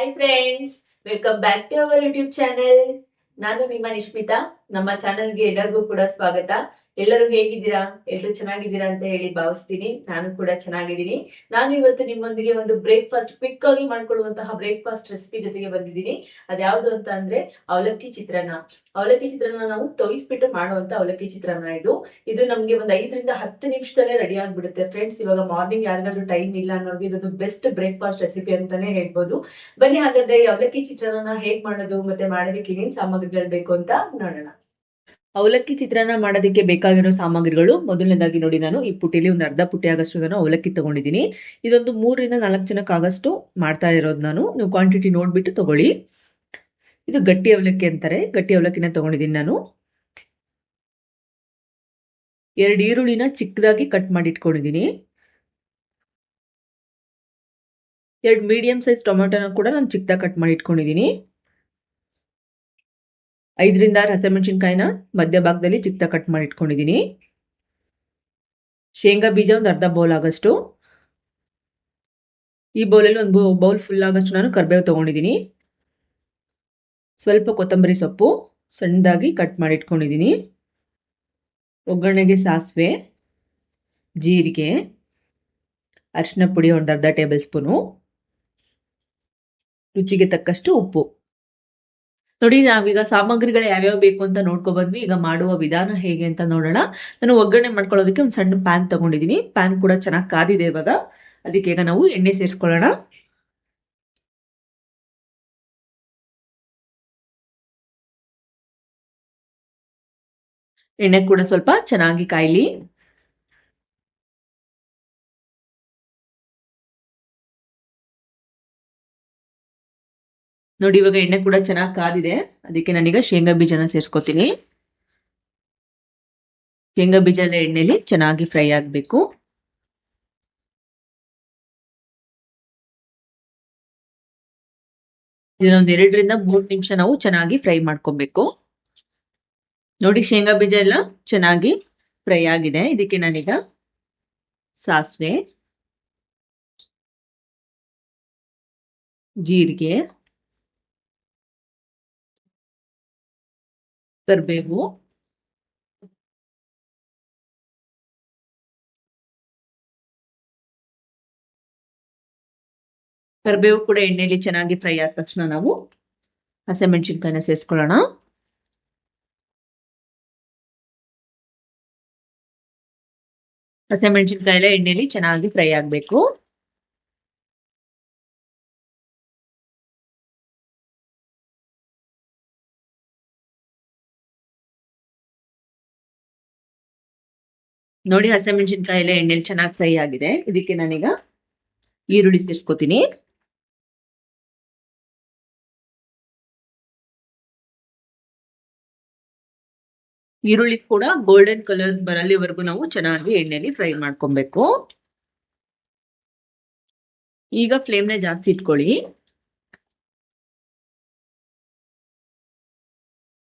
Hi friends welcome back to our YouTube channel ನಾನು ನಿಮ್ಮ ನಿಶ್ಮಿತಾ. ನಮ್ಮ ಚಾನೆಲ್ಗೆ ಎಲ್ಲರಿಗೂ ಕೂಡ ಸ್ವಾಗತ. ಎಲ್ಲರೂ ಹೇಗಿದ್ದೀರಾ? ಎಲ್ಲರೂ ಚೆನ್ನಾಗಿದ್ದೀರಾ ಅಂತ ಹೇಳಿ ಭಾವಿಸ್ತೀನಿ. ನಾನು ಕೂಡ ಚೆನ್ನಾಗಿದ್ದೀನಿ. ನಾನು ಇವತ್ತು ನಿಮ್ಮೊಂದಿಗೆ ಒಂದು ಬ್ರೇಕ್ಫಾಸ್ಟ್ ಕ್ವಿಕ್ ಆಗಿ ಮಾಡ್ಕೊಳ್ಳುವಂತಹ ಬ್ರೇಕ್ಫಾಸ್ಟ್ ರೆಸಿಪಿ ಜೊತೆಗೆ ಬಂದಿದ್ದೀನಿ. ಅದ್ಯಾವುದು ಅಂತ ಅಂದ್ರೆ ಅವಲಕ್ಕಿ ಚಿತ್ರಾನ್ನ. ಅವಲಕ್ಕಿ ಚಿತ್ರಾನ್ನ ನಾವು ತೊಯಿಸ್ಬಿಟ್ಟು ಮಾಡುವಂತ ಅವಲಕ್ಕಿ ಚಿತ್ರಾನ್ನ ಇದು. ಇದು ನಮ್ಗೆ ಒಂದು ಐದರಿಂದ ಹತ್ತು ನಿಮಿಷದಲ್ಲೇ ರೆಡಿ ಆಗ್ಬಿಡುತ್ತೆ. ಫ್ರೆಂಡ್ಸ್ ಇವಾಗ ಮಾರ್ನಿಂಗ್ ಯಾರಿಗಾದ್ರೂ ಟೈಮ್ ಇಲ್ಲ ಅನ್ನೋರ್ಗೆ ಇದೊಂದು ಬೆಸ್ಟ್ ಬ್ರೇಕ್ಫಾಸ್ಟ್ ರೆಸಿಪಿ ಅಂತಾನೆ ಹೇಳ್ಬೋದು. ಬನ್ನಿ ಹಾಗಾದ್ರೆ ಅವಲಕ್ಕಿ ಚಿತ್ರಾನ್ನ ಹೇಗ್ ಮಾಡೋದು ಮತ್ತೆ ಮಾಡೋದಕ್ಕೆ ಏನೇನ್ ಸಾಮಗ್ರಿಗಳು ಬೇಕು ಅಂತ ನೋಡೋಣ. ಅವಲಕ್ಕಿ ಚಿತ್ರಾನ್ನ ಮಾಡೋದಕ್ಕೆ ಬೇಕಾಗಿರೋ ಸಾಮಗ್ರಿಗಳು. ಮೊದಲನೇದಾಗಿ ನೋಡಿ ನಾನು ಈ ಪುಟ್ಟಿಲಿ ಒಂದು ಅರ್ಧ ಪುಟ್ಟಿ ಆಗಷ್ಟು ನಾನು ಅವಲಕ್ಕಿ ತಗೊಂಡಿದ್ದೀನಿ. ಇದೊಂದು ಮೂರರಿಂದ ನಾಲ್ಕು ಜನಕ್ಕಾಗಷ್ಟು ಮಾಡ್ತಾ ಇರೋದು ನಾನು. ನೀವು ಕ್ವಾಂಟಿಟಿ ನೋಡಿಬಿಟ್ಟು ತಗೊಳ್ಳಿ. ಇದು ಗಟ್ಟಿ ಅವಲಕ್ಕಿ ಅಂತಾರೆ. ಗಟ್ಟಿ ಅವಲಕ್ಕಿನ ತಗೊಂಡಿದ್ದೀನಿ ನಾನು. ಎರಡು ಈರುಳ್ಳಿನ ಚಿಕ್ಕದಾಗಿ ಕಟ್ ಮಾಡಿ ಇಟ್ಕೊಂಡಿದ್ದೀನಿ ಎರಡು ಮೀಡಿಯಂ ಸೈಜ್ ಟೊಮೆಟೊನ ಕೂಡ ನಾನು ಚಿಕ್ಕದಾಗಿ ಕಟ್ ಮಾಡಿ ಇಟ್ಕೊಂಡಿದ್ದೀನಿ ಐದರಿಂದ ಆರು ಹಸಿಮೆಣಸಿನ್ಕಾಯಿನ ಮಧ್ಯ ಭಾಗದಲ್ಲಿ ಚಿಕ್ಕದಾಗಿ ಕಟ್ ಮಾಡಿ ಇಟ್ಕೊಂಡಿದ್ದೀನಿ. ಶೇಂಗಾ ಬೀಜ ಒಂದು ಅರ್ಧ ಬೌಲ್ ಆಗಷ್ಟು. ಈ ಬೌಲಲ್ಲಿ ಒಂದು ಬೌಲ್ ಫುಲ್ ಆಗಷ್ಟು ನಾನು ಕರಿಬೇವು ತಗೊಂಡಿದ್ದೀನಿ. ಸ್ವಲ್ಪ ಕೊತ್ತಂಬರಿ ಸೊಪ್ಪು ಸಣ್ಣದಾಗಿ ಕಟ್ ಮಾಡಿ ಇಟ್ಕೊಂಡಿದ್ದೀನಿ. ಒಗ್ಗರಣೆಗೆ ಸಾಸಿವೆ, ಜೀರಿಗೆ ಅರಿಶಿನ ಪುಡಿ ಒಂದು ಅರ್ಧ ಟೇಬಲ್ ಸ್ಪೂನು ರುಚಿಗೆ ತಕ್ಕಷ್ಟು ಉಪ್ಪು. ನೋಡಿ, ನಾವೀಗ ಸಾಮಗ್ರಿಗಳು ಯಾವ್ಯಾವ ಬೇಕು ಅಂತ ನೋಡ್ಕೊ ಬಂದ್ವಿ. ಈಗ ಮಾಡುವ ವಿಧಾನ ಹೇಗೆ ಅಂತ ನೋಡೋಣ. ನಾನು ಒಗ್ಗರಣೆ ಮಾಡ್ಕೊಳ್ಳೋದಕ್ಕೆ ಒಂದು ಸಣ್ಣ ಪ್ಯಾನ್ ತಗೊಂಡಿದ್ದೀನಿ ಪ್ಯಾನ್ ಕೂಡ ಚೆನ್ನಾಗಿ ಕಾದಿದೆ ಇವಾಗ. ಅದಕ್ಕೆ ಈಗ ನಾವು ಎಣ್ಣೆ ಸೇರಿಸ್ಕೊಳ್ಳೋಣ. ಎಣ್ಣೆ ಕೂಡ ಸ್ವಲ್ಪ ಚೆನ್ನಾಗಿ ಕಾಯ್ಲಿ. ನೋಡಿ, ಇವಾಗ ಎಣ್ಣೆ ಕೂಡ ಚೆನ್ನಾಗಿ ಕಾದಿದೆ. ಅದಕ್ಕೆ ನಾನೀಗ ಶೇಂಗಾ ಬೀಜನ ಸೇರಿಸ್ಕೊತೀನಿ. ಶೇಂಗಾ ಬೀಜ ಎಲ್ಲ ಎಣ್ಣೆಲಿ ಚೆನ್ನಾಗಿ ಫ್ರೈ ಆಗಬೇಕು. ಇದನ್ನೊಂದು ಎರಡರಿಂದ ಮೂರು ನಿಮಿಷ ನಾವು ಚೆನ್ನಾಗಿ ಫ್ರೈ ಮಾಡ್ಕೊಬೇಕು. ನೋಡಿ, ಶೇಂಗಾ ಬೀಜ ಎಲ್ಲ ಚೆನ್ನಾಗಿ ಫ್ರೈ ಆಗಿದೆ. ಇದಕ್ಕೆ ನಾನೀಗ ಸಾಸಿವೆ, ಜೀರಿಗೆ ಕರಿಬೇವು ಕರಿಬೇವು ಕೂಡ ಎಣ್ಣೆಯಲ್ಲಿ ಚೆನ್ನಾಗಿ ಫ್ರೈ ಆದ ತಕ್ಷಣ ನಾವು ಹಸಿಮೆಣಸಿನ್ಕಾಯಿನ ಸೇರಿಸ್ಕೊಳ್ಳೋಣ ಹಸಿಮೆಣಸಿನ್ಕಾಯಿ ಎಲ್ಲ ಎಣ್ಣೆಯಲ್ಲಿ ಚೆನ್ನಾಗಿ ಫ್ರೈ ಆಗಬೇಕು ನೋಡಿ ಹಸಿಮೆಣಸಿನ್ಕಾಯಿ ಎಲ್ಲ ಎಣ್ಣೆಲಿ ಚೆನ್ನಾಗಿ ಫ್ರೈ ಆಗಿದೆ. ಇದಕ್ಕೆ ನಾನೀಗ ಈರುಳ್ಳಿ ಸೇರಿಸ್ಕೋತೀನಿ. ಈರುಳ್ಳಿ ಕೂಡ ಗೋಲ್ಡನ್ ಕಲರ್ ಬರಲಿವರೆಗೂ ನಾವು ಚೆನ್ನಾಗಿ ಎಣ್ಣೆಲಿ ಫ್ರೈ ಮಾಡ್ಕೊಬೇಕು. ಈಗ ಫ್ಲೇಮ್ನ ಜಾಸ್ತಿ ಇಟ್ಕೊಳ್ಳಿ.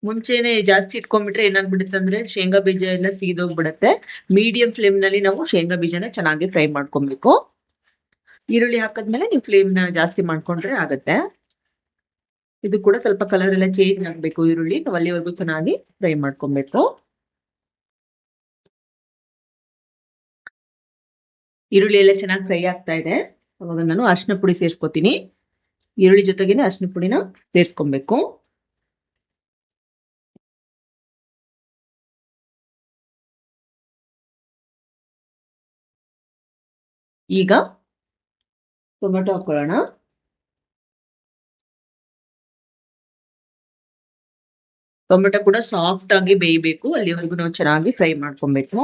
ಮುಂಚೆನೆ ಜಾಸ್ತಿ ಇಟ್ಕೊಂಡ್ಬಿಟ್ರೆ ಏನಾಗ್ಬಿಡುತ್ತೆ ಅಂದ್ರೆ ಶೇಂಗಾ ಬೀಜ ಎಲ್ಲ ಸೀದೋಗ್ಬಿಡುತ್ತೆ. ಮೀಡಿಯಂ ಫ್ಲೇಮ್ನಲ್ಲಿ ನಾವು ಶೇಂಗಾ ಬೀಜನ ಚೆನ್ನಾಗಿ ಫ್ರೈ ಮಾಡ್ಕೊಬೇಕು. ಈರುಳ್ಳಿ ಹಾಕದ್ಮೇಲೆ ನೀವು ಫ್ಲೇಮ್ ಫ್ಲೇಮ್ನ ಜಾಸ್ತಿ ಮಾಡ್ಕೊಂಡ್ರೆ ಆಗತ್ತೆ. ಇದು ಕೂಡ ಸ್ವಲ್ಪ ಕಲರ್ ಎಲ್ಲ ಚೇಂಜ್ ಆಗ್ಬೇಕು ಈರುಳ್ಳಿ. ನಾವು ಅಲ್ಲಿವರೆಗೂ ಚೆನ್ನಾಗಿ ಫ್ರೈ ಮಾಡ್ಕೊಬೇಕು. ಈರುಳ್ಳಿ ಎಲ್ಲ ಚೆನ್ನಾಗಿ ಫ್ರೈ ಆಗ್ತಾ ಇದೆ. ಅವಾಗ ನಾನು ಅರಿಶಿನ ಪುಡಿ ಸೇರಿಸ್ಕೊತೀನಿ. ಈರುಳ್ಳಿ ಜೊತೆಗೇನೆ ಅರಿಶಿನ ಪುಡಿನ ಸೇರಿಸ್ಕೊಬೇಕು. ಈಗ ಟೊಮೆಟೊ ಹಾಕೊಳ್ಳೋಣ. ಟೊಮೆಟೊ ಕೂಡ ಸಾಫ್ಟ್ ಆಗಿ ಬೇಯಬೇಕು. ಅಲ್ಲಿವರೆಗೂ ನಾವು ಚೆನ್ನಾಗಿ ಫ್ರೈ ಮಾಡ್ಕೊಬೇಕು.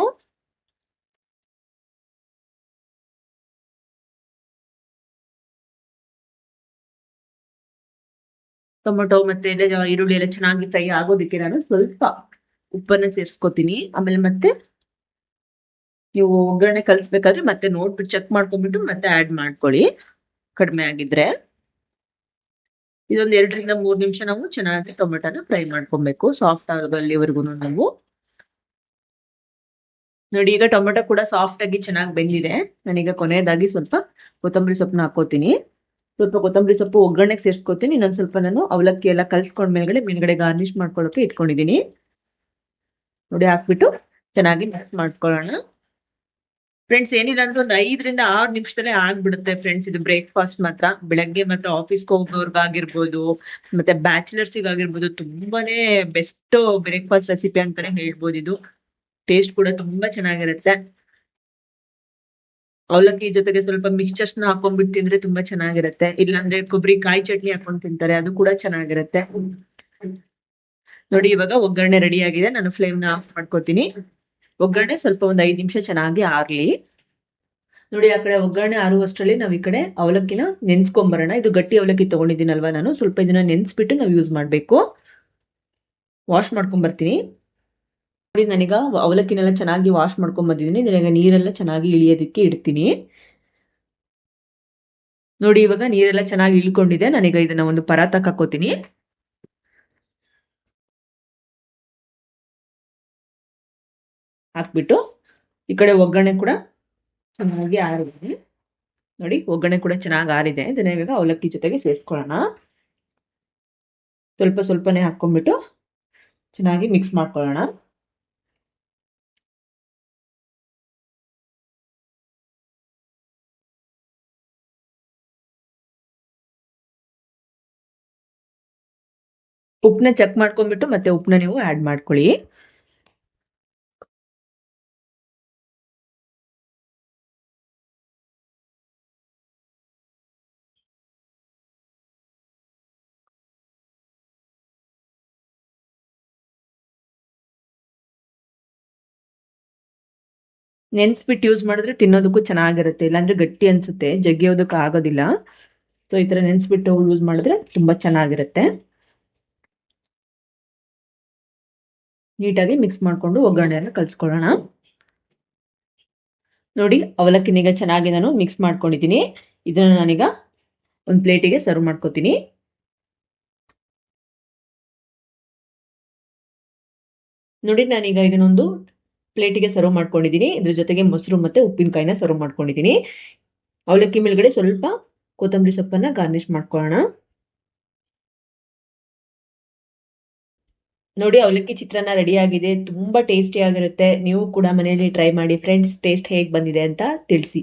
ಟೊಮೆಟೊ ಮತ್ತೆ ಈರುಳ್ಳಿ ಎಲ್ಲ ಚೆನ್ನಾಗಿ ಫ್ರೈ ಆಗೋದಕ್ಕೆ ನಾನು ಸ್ವಲ್ಪ ಉಪ್ಪನ್ನ ಸೇರಿಸ್ಕೊತೀನಿ. ಆಮೇಲೆ ಮತ್ತೆ ನೀವು ಒಗ್ಗರಣೆ ಕಲಿಸ್ಬೇಕಾದ್ರೆ ಮತ್ತೆ ನೋಡ್ಬಿಟ್ಟು ಚೆಕ್ ಮಾಡ್ಕೊಂಡ್ಬಿಟ್ಟು ಮತ್ತೆ ಆ್ಯಡ್ ಮಾಡ್ಕೊಳ್ಳಿ. ಕಡಿಮೆ ಆಗಿದ್ರೆ. ಇದೊಂದು ಎರಡರಿಂದ ಮೂರು ನಿಮಿಷ ನಾವು ಚೆನ್ನಾಗಿ ಟೊಮೆಟೊನ ಫ್ರೈ ಮಾಡ್ಕೊಬೇಕು. ಸಾಫ್ಟ್ ಆಗೋದು ಅಲ್ಲಿವರೆಗೂ ನಾವು. ನೋಡಿ, ಈಗ ಟೊಮೆಟೊ ಕೂಡ ಸಾಫ್ಟ್ ಆಗಿ ಚೆನ್ನಾಗಿ ಬೆಂದಿದೆ. ನಾನೀಗ ಕೊನೆಯದಾಗಿ ಸ್ವಲ್ಪ ಕೊತ್ತಂಬರಿ ಸೊಪ್ಪನ್ನ ಹಾಕೋತೀನಿ ಸ್ವಲ್ಪ ಕೊತ್ತಂಬರಿ ಸೊಪ್ಪು ಒಗ್ಗರಣೆಗೆ ಸೇರಿಸ್ಕೊತೀನಿ. ಇನ್ನೊಂದು ಸ್ವಲ್ಪ ನಾನು ಅವಲಕ್ಕಿ ಎಲ್ಲ ಕಲ್ಸ್ಕೊಂಡ್ ಮೇಲ್ಗಡೆ ಮೇಲ್ಗಡೆ ಗಾರ್ನಿಶ್ ಮಾಡ್ಕೊಳ್ಳೋಕೆ ಇಟ್ಕೊಂಡಿದ್ದೀನಿ ನೋಡಿ, ಹಾಕ್ಬಿಟ್ಟು ಚೆನ್ನಾಗಿ ಮಿಕ್ಸ್ ಮಾಡ್ಕೊಳ್ಳೋಣ. ಫ್ರೆಂಡ್ಸ್ ಏನಿಲ್ಲ ಅಂದ್ರೆ ಒಂದು ಐದರಿಂದ ಆರು ನಿಮಿಷದಲ್ಲೇ ಆಗ್ಬಿಡುತ್ತೆ ಫ್ರೆಂಡ್ಸ್ ಇದು ಬ್ರೇಕ್ಫಾಸ್ಟ್ ಮಾತ್ರ. ಬೆಳಗ್ಗೆ ಮಾತ್ರ ಆಫೀಸ್ಗೆ ಹೋಗೋರ್ಗಾಗಿರ್ಬೋದು, ಮತ್ತೆ ಬ್ಯಾಚುಲರ್ಸಿಗಾಗಿರ್ಬೋದು ತುಂಬಾನೇ ಬೆಸ್ಟ್ ಬ್ರೇಕ್ಫಾಸ್ಟ್ ರೆಸಿಪಿ ಅಂತಾನೆ ಹೇಳ್ಬೋದು ಇದು. ಟೇಸ್ಟ್ ಕೂಡ ತುಂಬಾ ಚೆನ್ನಾಗಿರುತ್ತೆ. ಅವಲಕ್ಕಿ ಜೊತೆಗೆ ಸ್ವಲ್ಪ ಮಿಕ್ಸ್ಚರ್ಸ್ನ ಹಾಕೊಂಡ್ಬಿಟ್ಟು ತಿಂದ್ರೆ ತುಂಬಾ ಚೆನ್ನಾಗಿರುತ್ತೆ. ಇಲ್ಲಾಂದ್ರೆ ಕೊಬ್ಬರಿ ಕಾಯಿ ಚಟ್ನಿ ಹಾಕೊಂಡು ತಿಂತಾರೆ, ಅದು ಕೂಡ ಚೆನ್ನಾಗಿರುತ್ತೆ. ನೋಡಿ ಇವಾಗ ಒಗ್ಗರಣೆ ರೆಡಿ ಆಗಿದೆ. ನಾನು ಫ್ಲೇಮ್ನ ಆಫ್ ಮಾಡ್ಕೋತೀನಿ. ಒಗ್ಗರಣೆ ಸ್ವಲ್ಪ ಒಂದು ಐದು ನಿಮಿಷ ಚೆನ್ನಾಗಿ ಆರ್ಲಿ ನೋಡಿ, ಆ ಕಡೆ ಒಗ್ಗರಣೆ ಆರುವಷ್ಟರಲ್ಲಿ ನಾವು ಈ ಕಡೆ ಅವಲಕ್ಕಿನ ನೆನ್ಸ್ಕೊಂಬರೋಣ. ಇದು ಗಟ್ಟಿ ಅವಲಕ್ಕಿ ತಗೊಂಡಿದ್ದೀನಲ್ವಾ ನಾನು. ಸ್ವಲ್ಪ ಇದನ್ನ ನೆನ್ಸ್ಬಿಟ್ಟು ನಾವು ಯೂಸ್ ಮಾಡಬೇಕು. ವಾಶ್ ಮಾಡ್ಕೊಂಬರ್ತೀನಿ. ನೋಡಿ, ನಾನೀಗ ಅವಲಕ್ಕಿನೆಲ್ಲ ಚೆನ್ನಾಗಿ ವಾಶ್ ಮಾಡ್ಕೊಂಬಂದಿದ್ದೀನಿ. ನನಗೆ ನೀರೆಲ್ಲ ಚೆನ್ನಾಗಿ ಇಳಿಯೋದಕ್ಕೆ ಇಡ್ತೀನಿ. ನೋಡಿ, ಇವಾಗ ನೀರೆಲ್ಲ ಚೆನ್ನಾಗಿ ಇಳ್ಕೊಂಡಿದೆ. ನನಗೆ ಇದನ್ನ ಒಂದು ಪರಾತಕ್ಕೆ ಹಾಕೋತೀನಿ ಹಾಕ್ಬಿಟ್ಟು ಈ ಕಡೆ ಒಗ್ಗರಣೆ ಕೂಡ ಚೆನ್ನಾಗಿ ಆರಿದೆ. ನೋಡಿ, ಒಗ್ಗರಣೆ ಕೂಡ ಚೆನ್ನಾಗಿ ಆರಿದೆ. ಇದನ್ನ ಇವಾಗ ಅವಲಕ್ಕಿ ಜೊತೆಗೆ ಸೇರಿಸ್ಕೊಳ್ಳೋಣ ಸ್ವಲ್ಪ ಸ್ವಲ್ಪನೇ ಹಾಕ್ಕೊಂಡ್ಬಿಟ್ಟು ಚೆನ್ನಾಗಿ ಮಿಕ್ಸ್ ಮಾಡ್ಕೊಳ್ಳೋಣ. ಉಪ್ಪನ್ನ ಚೆಕ್ ಮಾಡ್ಕೊಂಡ್ಬಿಟ್ಟು ಮತ್ತೆ ಉಪ್ಪನ್ನ ನೀವು ಆ್ಯಡ್ ಮಾಡ್ಕೊಳ್ಳಿ. ನೆನ್ಸ್ಬಿಟ್ಟು ಯೂಸ್ ಮಾಡಿದ್ರೆ ತಿನ್ನೋದಕ್ಕೂ ಚೆನ್ನಾಗಿರುತ್ತೆ, ಇಲ್ಲಾಂದ್ರೆ ಗಟ್ಟಿ ಅನ್ಸುತ್ತೆ, ಜಗ್ಗಿಯೋದಕ್ಕೆ ಆಗೋದಿಲ್ಲ. ಸೊ ಈ ತರ ನೆನ್ಸ್ಬಿಟ್ಟು ಯೂಸ್ ಮಾಡಿದ್ರೆ ತುಂಬಾ ಚೆನ್ನಾಗಿರುತ್ತೆ. ನೀಟಾಗಿ ಮಿಕ್ಸ್ ಮಾಡ್ಕೊಂಡು ಒಗ್ಗರಣೆಯನ್ನು ಕಲಿಸ್ಕೊಳ್ಳೋಣ. ನೋಡಿ, ಅವಲಕ್ಕಿನೀಗ ಚೆನ್ನಾಗಿ ನಾನು ಮಿಕ್ಸ್ ಮಾಡ್ಕೊಂಡಿದ್ದೀನಿ. ಇದನ್ನ ನಾನೀಗ ಒಂದು ಪ್ಲೇಟಿಗೆ ಸರ್ವ್ ಮಾಡ್ಕೋತೀನಿ. ನೋಡಿ, ನಾನೀಗ ಇದನ್ನೊಂದು ಪ್ಲೇಟಿಗೆ ಸರ್ವ್ ಮಾಡ್ಕೊಂಡಿದ್ದೀನಿ ಇದ್ರ ಜೊತೆಗೆ ಮೊಸರು ಮತ್ತೆ ಉಪ್ಪಿನಕಾಯಿನ ಸರ್ವ್ ಮಾಡ್ಕೊಂಡಿದ್ದೀನಿ ಅವಲಕ್ಕಿ ಮೇಲ್ಗಡೆ ಸ್ವಲ್ಪ ಕೊತ್ತಂಬರಿ ಸೊಪ್ಪನ್ನ ಗಾರ್ನಿಷ್ ಮಾಡ್ಕೊಳ್ಳೋಣ. ನೋಡಿ, ಅವಲಕ್ಕಿ ಚಿತ್ರಾನ್ನ ರೆಡಿ ಆಗಿದೆ. ತುಂಬಾ ಟೇಸ್ಟಿ ಆಗಿರುತ್ತೆ. ನೀವು ಕೂಡ ಮನೆಯಲ್ಲಿ ಟ್ರೈ ಮಾಡಿ. ಫ್ರೆಂಡ್ಸ್ ಟೇಸ್ಟ್ ಹೇಗೆ ಬಂದಿದೆ ಅಂತ ತಿಳಿಸಿ.